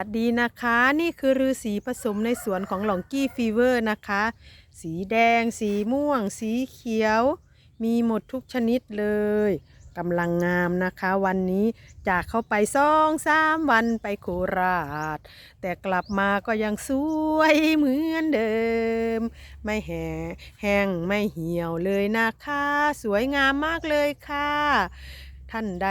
สวัสดีนะคะนี่คือฤาษีผสมในสวนของหลองกี้ฟีเวอร์นะคะ สีแดง สีม่วง สีเขียว มีหมดทุกชนิดเลยกำลังงามนะคะ วันนี้จากเข้าไปสองสามวันไปโคราช แต่กลับมาก็ยังสวยเหมือนเดิม ไม่แห้แห้งไม่เหี่ยวเลยนะคะ สวยงามมากเลยค่ะ ท่านใด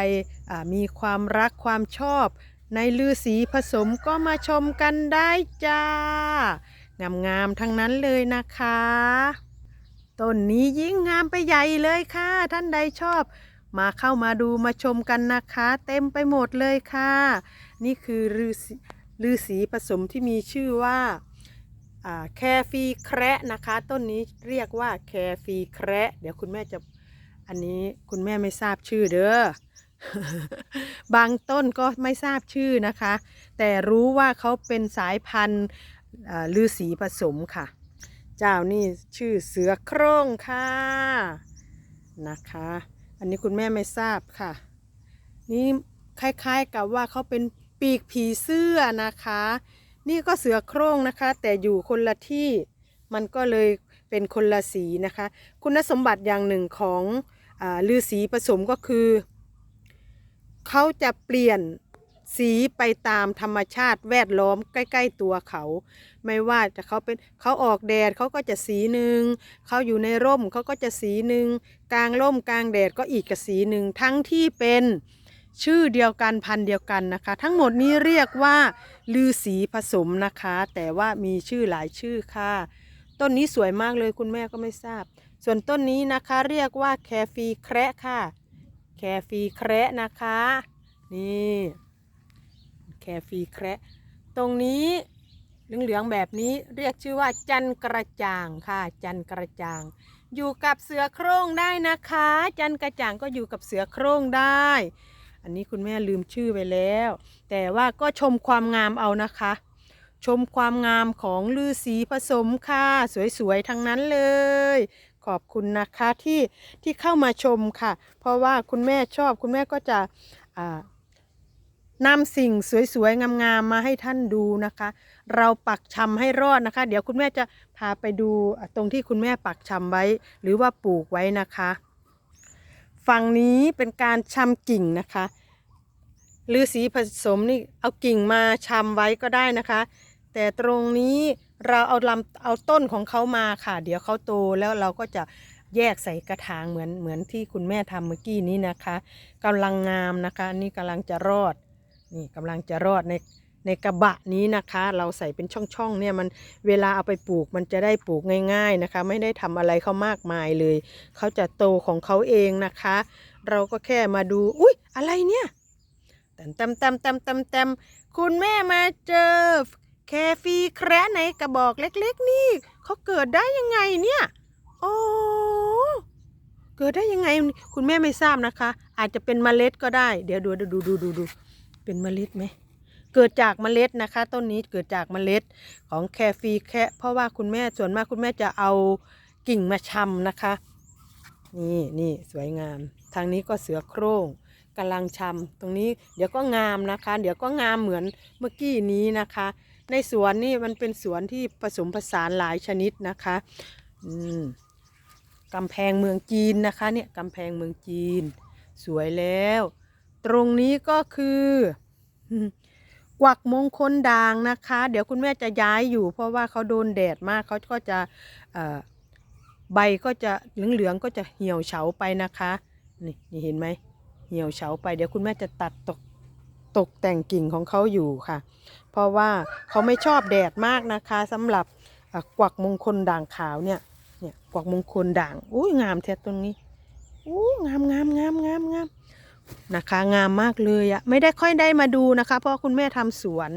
มีความรักความชอบ ในลือสีผสมก็มาชมกันได้จ้า งามๆทั้งนั้นเลยนะคะ ต้นนี้ยิ่งงามไปใหญ่เลยค่ะ ท่านใดชอบ มาเข้ามาดูมาชมกันนะคะ เต็มไปหมดเลยค่ะ นี่คือลือสีลือสีผสมที่มีชื่อว่าอ่าแคฟีแคระนะคะ ต้นนี้เรียกว่าแคฟีแคระเดี๋ยวคุณแม่จะอันนี้คุณแม่ไม่ทราบชื่อเด้อ บางต้นก็ไม่ทราบชื่อนะคะ แต่รู้ว่าเขาเป็นสายพันธุ์ลือสีผสมค่ะ เจ้านี่ชื่อเสือโคร่งค่ะนะคะ อันนี้คุณแม่ไม่ทราบค่ะ นี่คล้ายๆกับว่าเขาเป็นปีกผีเสื้อนะคะ นี่ก็เสือโคร่งนะคะ แต่อยู่คนละที่มันก็เลยเป็นคนละสีนะคะ คุณสมบัติอย่างหนึ่งของอลือสีผสมก็คือ เขาจะเปลี่ยนสีไปตามธรรมชาติแวดล้อมใกล้ ๆ ตัวเขา ไม่ว่าจะเขาเป็นเขาออกแดดเขาก็จะสีหนึ่งเขาอยู่ในร่มเขาก็จะสีหนึ่งกลางร่มกลางแดดก็อีกกับสีหนึ่งทั้งที่เป็นชื่อเดียวกันพันธุ์เดียวกันนะคะ ทั้งหมดนี้เรียกว่าลือสีผสมนะคะ แต่ว่ามีชื่อหลายชื่อค่ะ ต้นนี้สวยมากเลยคุณแม่ก็ไม่ทราบ ส่วนต้นนี้นะคะเรียกว่าแคฟีแคระค่ะ แคฟีแคระนะคะ นี่ แคฟีแคระตรงนี้เหลืองๆแบบนี้เรียกชื่อว่าจันกระจ่างค่ะ จันกระจ่าง อยู่กับเสือโคร่งได้นะคะ จันกระจ่างก็อยู่กับเสือโคร่งได้ อันนี้คุณแม่ลืมชื่อไปแล้ว แต่ว่าก็ชมความงามเอานะคะ ชมความงามของลือสีผสมค่ะ สวยๆทั้งนั้นเลย ขอบคุณนะคะที่ที่เข้ามาชมค่ะ เพราะว่าคุณแม่ชอบคุณแม่ก็จะนำสิ่งสวยๆ งามๆ มาให้ท่านดูนะคะ เราปักชำให้รอดนะคะ เดี๋ยวคุณแม่จะพาไปดูตรงที่คุณแม่ปักชำไว้ หรือว่าปลูกไว้นะคะ ฝั่งนี้เป็นการชำกิ่งนะคะฤาษีผสมนี่เอากิ่งมาชำไว้ก็ได้นะคะ แต่ตรงนี้ เราเอาลำเอาต้นของเขามาค่ะ เดี๋ยวเขาโตแล้วเราก็จะแยกใส่กระถางเหมือนเหมือนที่คุณแม่ทำเมื่อกี้นี้นะคะกำลังงามนะคะนี่กำลังจะรอดนี่กำลังจะรอดในในกระบะนี้นะคะ เราใส่เป็นช่องๆเนี่ยมันเวลาเอาไปปลูกมันจะได้ปลูกง่าย ๆนะคะ ไม่ได้ทำอะไรเขามากมายเลยเขาจะโตของเขาเองนะคะ เราก็แค่มาดูอุ๊ยอะไรเนี่ยเต็มเต็มเต็มเต็มเต็มเต็มคุณแม่มาเจอ แคฟีแคระในกระบอกเล็กๆ นี่เขาเกิดได้ยังไงเนี่ยโอ้เกิดได้ยังไงคุณแม่ไม่ทราบนะคะ อาจจะเป็นเมล็ดก็ได้ เดี๋ยวดูดูดูดูดูดูเป็นเมล็ดไหมเกิดจากเมล็ดนะคะ ต้นนี้เกิดจากเมล็ดของแคฟีแคะเพราะว่าคุณแม่ส่วนมากคุณแม่จะเอากิ่งมาชำนะคะ นี่นี่สวยงาม ทางนี้ก็เสือโคร่งกำลังชำตรงนี้เดี๋ยวก็งามนะคะ เดี๋ยวก็งามเหมือนเมื่อกี้นี้นะคะ ในสวนนี่มันเป็นสวนที่ผสมผสานหลายชนิดนะคะอืมกำแพงเมืองจีนนะคะเนี่ยกำแพงเมืองจีน สวยแล้ว ตรงนี้ก็คือกวักมงคลด่างนะคะ เดี๋ยวคุณแม่จะย้ายอยู่ เพราะว่าเขาโดนแดดมากเขาก็จะใบก็จะเหลืองๆก็จะเหี่ยวเฉาไปนะคะ นี่นี่เห็นไหมเหี่ยวเฉาไปเดี๋ยวคุณแม่จะตัดตก ตกแต่งกิ่งของเขาอยู่ค่ะ เพราะว่าเขาไม่ชอบแดดมากนะคะสำหรับกวักมงคลด่างขาวเนี่ยเนี่ยกวักมงคลด่างอุ้ยงามแท้ตรงนี้อู้งามงามงามงามงามนะคะงามมากเลยอะไม่ได้ค่อยได้มาดูนะคะ เพราะคุณแม่ทำสวน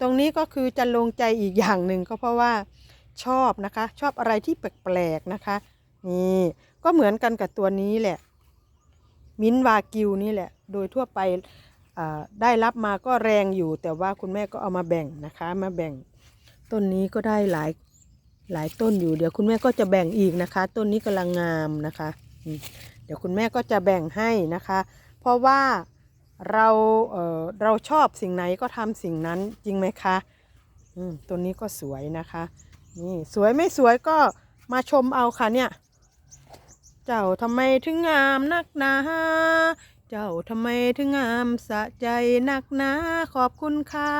ตรงนี้ก็คือจะลงใจอีกอย่างหนึ่งก็เพราะว่าชอบนะคะ ชอบอะไรที่แปลกๆนะคะนี่ก็เหมือนกันกับตัวนี้แหละ มิ้นวากิวนี่แหละ โดยทั่วไป ได้รับมาก็แรงอยู่ แต่ว่าคุณแม่ก็เอามาแบ่งนะคะ มาแบ่ง ต้นนี้ก็ได้หลายหลายต้นอยู่ เดี๋ยวคุณแม่ก็จะแบ่งอีกนะคะ ต้นนี้กำลังงามนะคะ เดี๋ยวคุณแม่ก็จะแบ่งให้นะคะ เพราะว่าเราเเราชอบสิ่งไหนก็ทำสิ่งนั้นจริงไหมคะต้นนี้ก็สวยนะคะนี่สวยไม่สวยก็มาชมเอาค่ะเนี่ย เจ้าทำไมถึงงามนักหนา เจ้าทำไมถึงงามสะใจนักหนาขอบคุณค่ะ